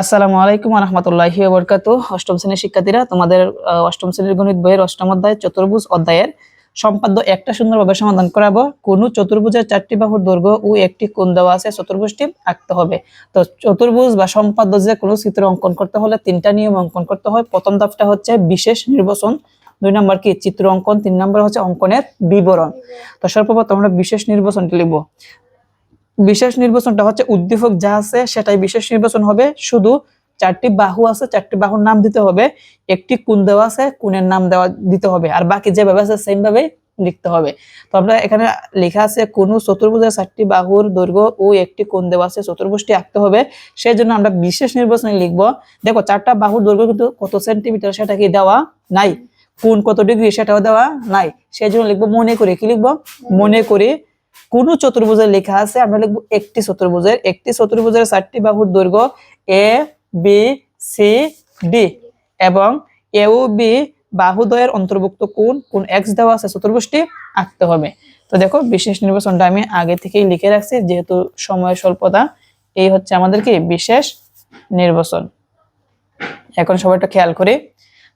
আসসালামু আলাইকুম রহমতুল্লাহি বরকাত অষ্টম শ্রেণির শিক্ষার্থীরা, তোমাদের অষ্টম শ্রেণির গণিত বইয়ের অষ্টম অধ্যায় চতুর্ভুজ অধ্যায়ের সম্পাদ্য একটা সুন্দরভাবে সমাধান করাবো। কোন চতুর্ভুজের চারটি বাহুর দৈর্ঘ্য ও একটি কোণ দেওয়া আছে, চতুর্ভুজটি আঁকতে হবে। তো চতুর্ভুজ বা সম্পাদ্য যে কোনো চিত্র অঙ্কন করতে হলে তিনটা নিয়ম অঙ্কন করতে হয়। প্রথম ধাপটা হচ্ছে বিশেষ নির্বাচন, দুই নম্বর কি? চিত্র অঙ্কন, তিন নম্বর হচ্ছে অঙ্কনের বিবরণ। তো সর্বপ্রথম আমরা বিশেষ নির্বাচনটি লিখব। বিশেষ নির্বাচনটা হচ্ছে উদ্দীপক যা আছে, সেটাই বিশেষ নির্বাচন হবে। শুধু চারটি বাহু আছে, চারটি বাহুর নাম দিতে হবে। একটি কোণ দেওয়া আছে, কোণের নাম দেওয়া দিতে হবে। আর বাকি যেভাবে আছে সেম ভাবে লিখতে হবে। তো আমরা এখানে লেখা আছে, কোন চতুর্ভুজের চারটি বাহুর দৈর্ঘ্য ও একটি কোণ দেওয়া আছে, চতুর্ভুজটি আঁকতে হবে। সেই জন্য আমরা বিশেষ নির্বাচনে লিখব, দেখো চারটা বাহুর দৈর্ঘ্য কিন্তু কত সেন্টিমিটার সেটা কি দেওয়া নাই? কোন কত ডিগ্রি সেটাও দেওয়া নাই। সেই জন্য লিখব মনে করে, কি লিখব? মনে করে কোন চতুর্ভুজের লেখা আছে, আমরা লিখব একটি চতুর্ভুজের একটি চতুর্ভুজের চারটি বাহুর দৈর্ঘ্য এ বি সি ডি এবং এ ও বি বাহুদ্বয়ের অন্তর্ভুক্ত কোন কোন এক্স দেওয়া আছে চতুর্ভুজটি আঁকতে হবে। তো দেখো, বিশেষ নির্বাচনটা আমি আগে থেকেই লিখে রাখছি, যেহেতু সময় স্বল্পতা, এই হচ্ছে আমাদের কি? বিশেষ নির্বাচন। এখন সবাইটা খেয়াল করি।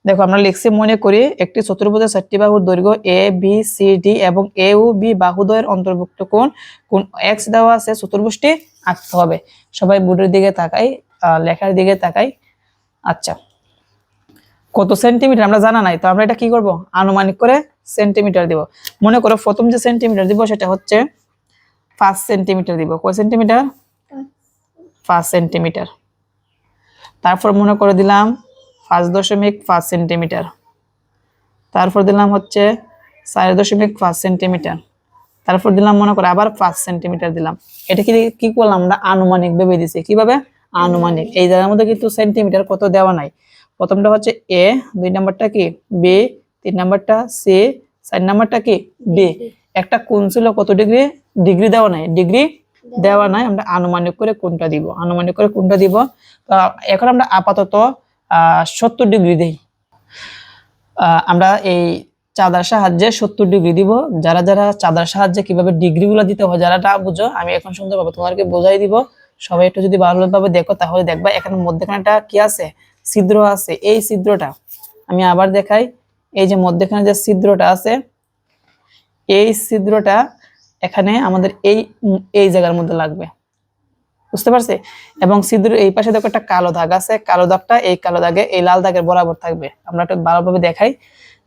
দেখো আমরা লিখছি মনে করি একটি চতুর্ভুজের চারটি বাহুর দৈর্ঘ্য এ বি সি ডি এবং এ ও বি বাহুদ্বয়ের অন্তর্ভুক্ত কোন কোন এক্স দেওয়া আছে চতুর্ভুজটি আঁকতে হবে। সবাই বোর্ডের দিকে তাকাই লেখার দিকে তাকাই। আচ্ছা কত সেন্টিমিটার? আমরা জানা নাই তো আমরা এটা কি করব? আনুমানিক করে সেন্টিমিটার দিব। মনে করো প্রথম যে সেন্টিমিটার দিব সেটা হচ্ছে পাঁচ সেন্টিমিটার দিব। কয় সেন্টিমিটার? পাঁচ সেন্টিমিটার। তারপর মনে করে দিলাম পাঁচ দশমিক পাঁচ সেন্টিমিটার। তারপর দিলাম হচ্ছে চার দশমিক পাঁচ সেন্টিমিটার। তারপর দিলাম মনে করো আবার পাঁচ সেন্টিমিটার দিলাম। এটা কি কি করলাম আমরা? আনুমানিক ভেবে দিছি। কীভাবে? আনুমানিক। এই জায়গার মধ্যে কিন্তু সেন্টিমিটার কত দেওয়া নাই। প্রথমটা হচ্ছে এ, দুই নাম্বারটা কি? বি, তিন নাম্বারটা সি, চার নাম্বারটা কি? ডি। একটা কোণ ছিল কত ডিগ্রি? ডিগ্রি দেওয়া নাই। ডিগ্রি দেওয়া নাই। আমরা আনুমানিক করে কোনটা দিব। আনুমানিক করে কোনটা দিব। তো এখন আমরা আপাতত সত্তর ডিগ্রি দিই। আমরা এই চাঁদার সাহায্যে সত্তর ডিগ্রি দিব। যারা যারা চাঁদার সাহায্যে কীভাবে ডিগ্রি গুলো দিতে হয় যারা না বুঝো, আমি এখন সুন্দরভাবে তোমাদেরকে বোঝাই দিব। সবাই একটু যদি ভালোভাবে দেখো, তাহলে দেখবা এখানে মধ্যখানেটা কি আছে? ছিদ্র আছে। এই ছিদ্রটা আমি আবার দেখাই। এই যে মধ্যখানে যে ছিদ্রটা আছে, এই ছিদ্রটা এখানে আমাদের এই এই জায়গার মধ্যে লাগবে। বুঝতে পারছি? এবং ছিদ্র এই পাশে দেখো একটা কালো দাগ আছে, কালো দাগটা এই কালো দাগে এই লাল দাগের বরাবর থাকবে। আমরা একটু ভালোভাবে দেখাই।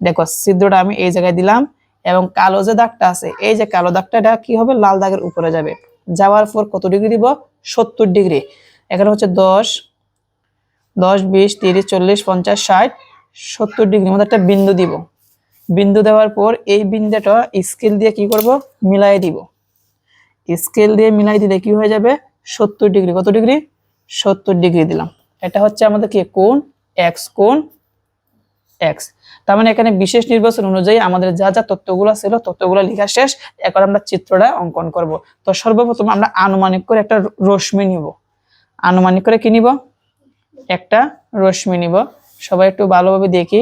দেখো ছিদ্রটা আমি এই জায়গায় দিলাম এবং কালো যে দাগটা আছে, এই যে কালো দাগটা, এটা কি হবে? লাল দাগের উপরে যাবে। যাওয়ার পর কত ডিগ্রি দিব? সত্তর ডিগ্রি। এখানে হচ্ছে দশ দশ, বিশ, তিরিশ, চল্লিশ, পঞ্চাশ, ষাট, সত্তর ডিগ্রির মধ্যে একটা বিন্দু দিব। বিন্দু দেওয়ার পর এই বিন্দুটা স্কেল দিয়ে কি করব? মিলাই দিব। স্কেল দিয়ে মিলাই দিলে কি হয়ে যাবে? সত্তর ডিগ্রি। কত ডিগ্রি? সত্তর ডিগ্রি দিলাম। এটা হচ্ছে আমাদের কি? কোণ? এক্স কোণ? এক্স তার মানে এখানে বিশেষ নির্বাচন অনুযায়ী আমাদের যা যা তথ্যগুলো ছিল তথ্যগুলো লেখা শেষ। এখন আমরা চিত্রটা অঙ্কন করব। তো সর্বপ্রথম আমরা আনুমানিক করে একটা রশ্মি নিব। আনুমানিক করে কি নিব? একটা রশ্মি নিব। সবাই একটু ভালোভাবে দেখি।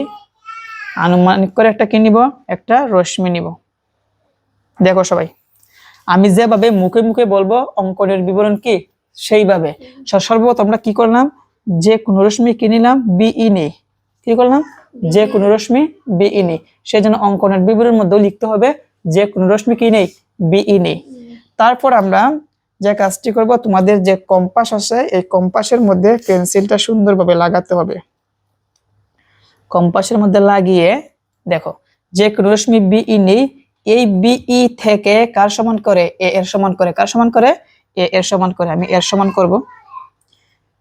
আনুমানিক করে একটা কি নিব? একটা রশ্মি নিব। দেখো সবাই। আমি যেভাবে মুখে মুখে বলব অঙ্কনের বিবরণ কি? সেইভাবে। সর্বপ্রথম আমরা কি করলাম? যে কোনো রশ্মি কি নিলাম? বিই নেই কি করলাম? যে কোনো রশ্মি বিই নেই সেই জন্য অঙ্কনের বিবরণের মধ্যে লিখতে হবে যে কোনো রশ্মি কি নেই? বিই তারপর আমরা যে কাজটি করব তোমাদের যে কম্পাস আছে এই কম্পাসের মধ্যে পেন্সিলটা সুন্দরভাবে লাগাতে হবে। কম্পাসের মধ্যে লাগিয়ে দেখো যে কোনো রশ্মি বিই নেই এই বিই থেকে কার সমান করে? এ এর সমান করে। কার সমান করে? এ এর সমান করে। আমি এর সমান করব।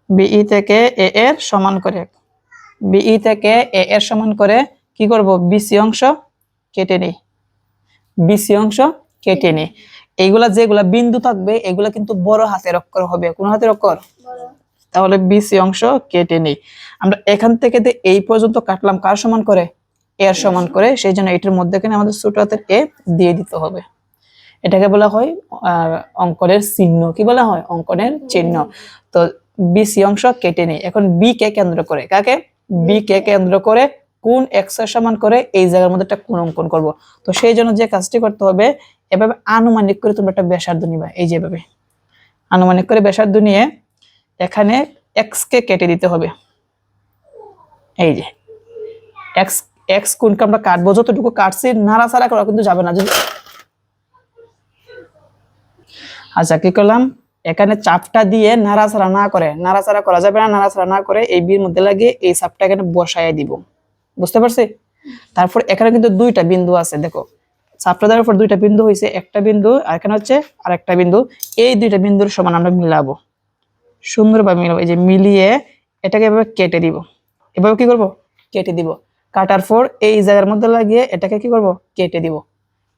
বিই থেকে এ এর সমান করে। বিই থেকে এ এর সমান করে কি করব? বিসি অংশ কেটে নেই। বিসি অংশ কেটে নেই। এইগুলা যেগুলা বিন্দু থাকবে এগুলা কিন্তু বড় হাতের অক্ষর হবে। কোন হাতের অক্ষর? তাহলে বিসি অংশ কেটে নেই। আমরা এখান থেকে এই পর্যন্ত কাটলাম কার সমান করে? এর সমান করে সেই জন্য এটার মধ্যেখানে আমাদের ছোট হাতের এ দিয়ে দিতে হবে। এটাকে বলা হয় অঙ্কনের চিহ্ন। কি বলা হয়? অঙ্কনের চিহ্ন। তো বিসি অংশ কেটে নেই। এখন বি কে কেন্দ্র করে? কাকে? বি কে কেন্দ্র করে কোন এক্সের সমান করে এই জায়গার মধ্যে একটা কোণ অঙ্কন করব। তো সেই জন্য যে কাজটি করতে হবে এভাবে আনুমানিক করে তোমরা একটা ব্যাসার্ধ নিবা। এই যেভাবে আনুমানিক করে ব্যাসার্ধ নিয়ে এখানে এক্স কে কেটে দিতে হবে। এই যে। এক্স এক্স কোনকে আমরা কাটবো? যতটুকু কাটছি, নাড়াচাড়া করা কিন্তু যাবে না। যদি আচ্ছা কি করলাম? এখানে চাপটা দিয়ে নাড়াচাড়া না করে, নাড়াচাড়া করা যাবে না, নাড়াচাড়া না করে এই বির মধ্যে লাগিয়ে এই চাপটা এখানে বসায় দিব। বুঝতে পারছি? তারপর এখানে কিন্তু দুইটা বিন্দু আছে, দেখো। চাপটা দেওয়ার পর দুইটা বিন্দু হয়েছে একটা বিন্দু, আর এখানে হচ্ছে আর একটা বিন্দু। এই দুইটা বিন্দুর সমান আমরা মিলাবো। সুন্দরভাবে মিলাবো। এই যে মিলিয়ে এটাকে এভাবে কেটে দিব। এভাবে কি করব? কেটে দিব। কাটার পর এই জায়গার মধ্যে লাগিয়ে এটাকে কি করব? কেটে দিব।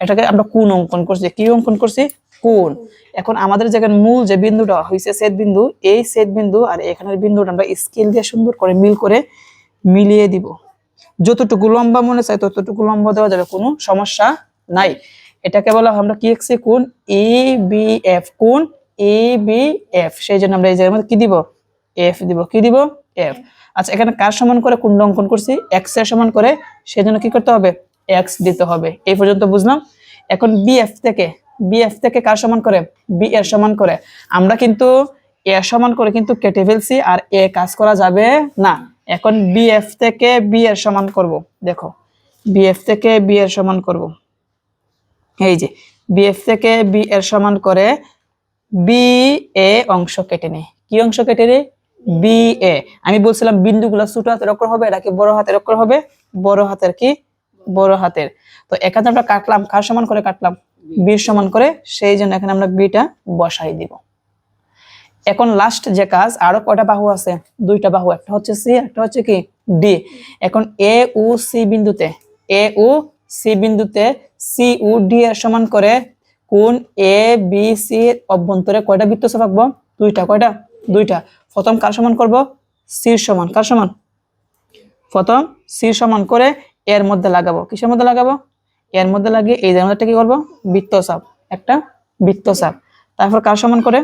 এটাকে আমরা কোন অঙ্কন করছি? কি অঙ্কন করছি? কোন? এখন আমাদের জায়গার মূল যে বিন্দুটা হয়েছে সেট বিন্দু, এই সেট বিন্দু আর এখানের বিন্দুটা আমরা স্কেল দিয়ে সুন্দর করে মিল করে মিলিয়ে দিব। যতটুকু লম্বা মনে চাই ততটুকু লম্বা দেওয়া যাবে, কোনো সমস্যা নাই। এটাকে বলা আমরা কি লিখছি কোন এ, বি, এফ। কোন এ, বি, এফ। সেই জন্য আমরা এই জায়গার মধ্যে কি দিব? এফ দিব। কি দিব? এফ। আচ্ছা এখানে কার সমান করে কোনটা অঙ্কন করছি? এক্সের সমান করে সেই জন্য কি করতে হবে? এক্স দিতে হবে। এই পর্যন্ত বুঝলাম? এখন বিএফ থেকে বিএফ থেকে কার সমান করে? বি এর সমান করে। আমরা কিন্তু এ সমান করে কিন্তু কেটে ফেলছি আর এ কাজ করা যাবে না। এখন বিএফ থেকে বি এর সমান করব। দেখো বিএফ থেকে বি এর সমান করব। এই যে বিএফ থেকে বি এর সমান করে বি এ অংশ কেটে নেই। কি অংশ কেটে নেই? বি এ আমি বলছিলাম বিন্দুগুলো ছোট হাতের অক্ষর হবে নাকি বড় হাতের অক্ষর হবে? বড় হাতের কি? বড় হাতের। তো এখানে আমরা কাটলাম কার সমান করে কাটলাম? বির সমান করে সেই জন্য এখানে আমরা বিটা বসাই দিব। এখন লাস্ট যে কাজ আরও কয়টা বাহু আছে? দুইটা বাহু একটা হচ্ছে সি একটা হচ্ছে কি? ডি এখন এ ও সি বিন্দুতে এ ও সি বিন্দুতে সি ও ডি এর সমান করে কোন এ বি সি এর অভ্যন্তরে কয়টা বৃত্তচাপ আঁকবো দুইটা কয়টা? দুইটা। প্রথম কার সমান করব? সির সমান। কার সমান? প্রথম সির সমান করে এর মধ্যে লাগাবো। কিসের মধ্যে লাগাবো? এর মধ্যে লাগিয়ে এই জায়গাটা কি করব? বৃত্তচাপ। একটা বৃত্তচাপ। তারপর কার সমান করে?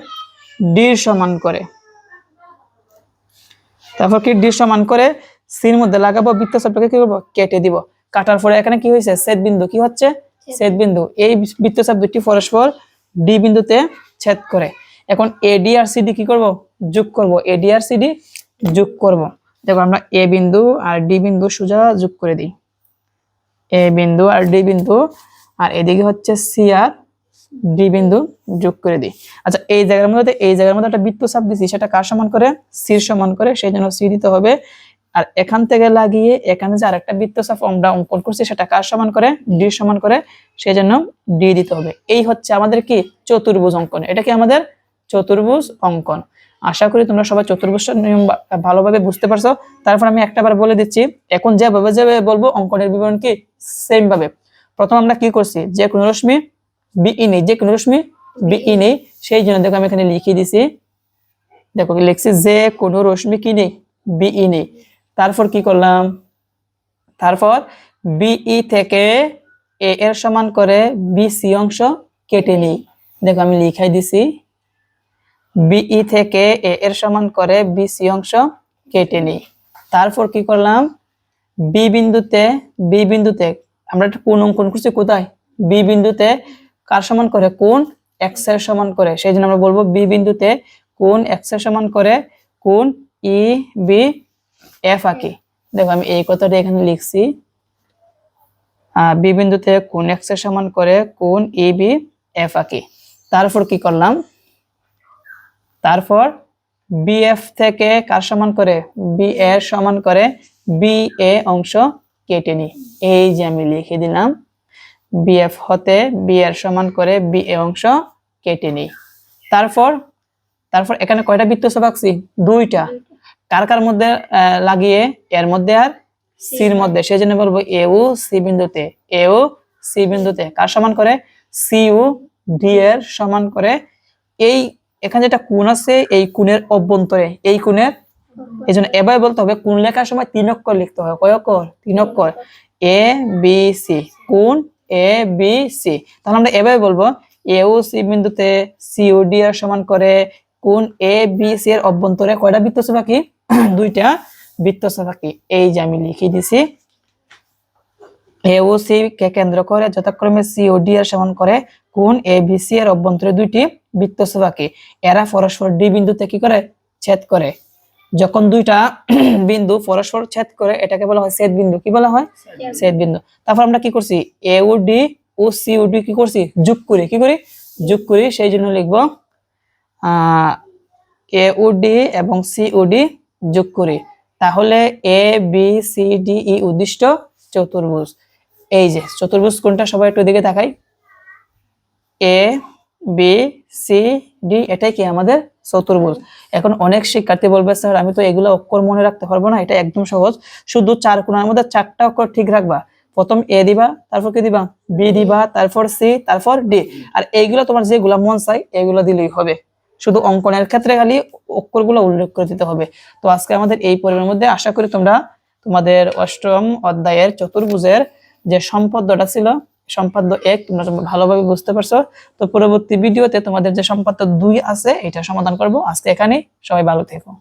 ডির সমান করে। তারপর কি ডির সমান করে? সির মধ্যে লাগাবো বৃত্তচাপটাকে কি করব? কেটে দিব। কাটার পরে এখানে কি হয়েছে? ছেদ বিন্দু। কি হচ্ছে? ছেদ বিন্দু। এই বৃত্তচাপ দুটি পরস্পর ডি বিন্দুতে ছেদ করে। এখন এডি আর সিডি কি করব? যোগ করব। এডি আর সিডি যোগ করব। দেখো আমরা এ বিন্দু আর ডি বিন্দু সোজা যোগ করে দিই। এ বিন্দু আর ডি বিন্দু আর এদিকে হচ্ছে সি আর ডি বিন্দু যোগ করে দিই। আচ্ছা এই জায়গার মধ্যে, এই জায়গার মধ্যে একটা বৃত্তচাপ দিছি, সেটা কার সমান করে? সির সমান করে, সেই জন্য সি দিতে হবে। আর এখান থেকে লাগিয়ে এখানে যে আরেকটা বৃত্তচাপ আমরা অঙ্কন করছি, সেটা কার সমান করে? ডি সমান করে, সেই জন্য ডি দিতে হবে। এই হচ্ছে আমাদের কি? চতুর্ভুজ অঙ্কন। এটা কি আমাদের চতুর্ভুজ অঙ্কন। আশা করি তোমরা সবাই চতুর্ভুজ নিয়ম ভালোভাবে বুঝতে পারছ। তারপর আমি একটাবার বলে দিচ্ছি, এখন যেভাবে যেভাবে বলব, অঙ্কনের বিবরণ কি? সেম ভাবে। প্রথম আমরা কি করছি? যে কোনো রশ্মি বিই নেই, যে কোনো রশ্মি বিই নেই, সেই জন্য দেখো আমি এখানে লিখিয়ে দিছি। দেখো লিখছি, যে কোনো রশ্মি কি নেই? বিই নেই। তারপর কি করলাম? তারপর বিই থেকে এ এর সমান করে বিসি অংশ কেটে নিই। দেখো আমি লিখাই দিছি। বিই থেকে এ এর সমান করে বিসি অংশ কেটে নিই। তারপর কি করলাম? বি বিন্দুতে বি বিন্দুতে, আমরা একটা কোন অঙ্কন করছি কোথায়? বি বিন্দুতে কার সমান করে? কোন? এক্সের সমান করে। সেই জন্য আমরা বলব বি বিন্দুতে কোন এক্সের সমান করে? কোন? ই, বি, এফ আঁকি। দেখো, আমি এই কথাটা এখানে লিখছি। বি বিন্দুতে কোন এক্সের সমান করে? কোন? ই, বি, এফ আঁকি। তারপর কি করলাম? তারপর বিএফ থেকে কার সমান করে? বি এর সমান করে বি এ অংশ কেটে নি এই যে আমি লিখে দিলাম বিএফ হতে বি এর সমান করে বি এ অংশ কেটে নি তারপর তারপর এখানে কয়টা বৃত্তচাপ আঁকছি দুইটা। কার কার মধ্যে লাগিয়ে? এর মধ্যে আর সির মধ্যে। সেই জন্য বলব এ ও সি বিন্দুতে। এ ও সি বিন্দুতে। কার সমান করে? সি ও ডি এর সমান করে। এই এখানে যেটা কোণ আছে, এই কোণের অভ্যন্তরে, এই কোণের? এই জন্য এবার বলতে হবে, কোণ লেখার সময় তিন অক্ষর লিখতে হবে কয় অক্ষর? তিন অক্ষর। এ বি সি কোণ এ বি সি তাহলে আমরা এভাবে বলব এ ও সি বিন্দুতে সি ও ডি এর সমান করে কোন এ বি সি এর অভ্যন্তরে কয়টা বৃত্তচাপ আঁকি দুইটা বৃত্তচাপ আঁকি এই যে আমি লিখে দিছি। এ ও সি কে কেন্দ্র করে, যথাক্রমে সি ও ডি এর সমান করে কোণ এ বি সি এর অভ্যন্তরে দুইটি বৃত্তচাপ আঁকি এরা পরস্পর ডি বিন্দুতে কি করে? ছেদ করে। যখন দুইটা বিন্দু পরস্পর ছেদ করে এটাকে বলা হয় ছেদ বিন্দু। কি বলা হয়? ছেদ বিন্দু। তারপর আমরা কি করছি? A O D O C O D কি করছি? যোগ করি। কি করি? যোগ করি। সেই জন্য লিখব এ ও ডি এবং সি ও ডি যোগ করি। তাহলে A B C D E উদ্দিষ্ট চতুর্ভুজ। এই যে চতুর্ভুজ কোনটা? সবাই একটু দিকে তাকাই। এ, বি, সি, ডি, এটাই কি আমাদের চতুর্ভুজ। এখন অনেক শিক্ষার্থী বলবে, স্যার, আমি তো এগুলো অক্ষর মনে রাখতে পারব না, এটা একদম সহজ। শুধু চার কোণার মধ্যে চারটা অক্ষর ঠিক রাখবা। প্রথম এ দিবা, তারপর কি দিবা? বি দিবা, তারপর সি, তারপর ডি। আর এইগুলো তোমার যেগুলো মন চাই এগুলো দিলেই হবে। শুধু অঙ্কনের ক্ষেত্রে খালি অক্ষরগুলো উল্লেখ করে দিতে হবে। তো আজকে আমাদের এই পর্বের মধ্যে আশা করি তোমরা তোমাদের অষ্টম অধ্যায়ের চতুর্ভুজের যে সম্পদটা ছিল সম্পাদ্য এক, তোমরা ভালোভাবে বুঝতে পারছ। তো পরবর্তী ভিডিওতে তোমাদের যে সম্পাদ্য দুই আছে, এটা সমাধান করব। আজকে এখানে সবাই ভালো থেকো।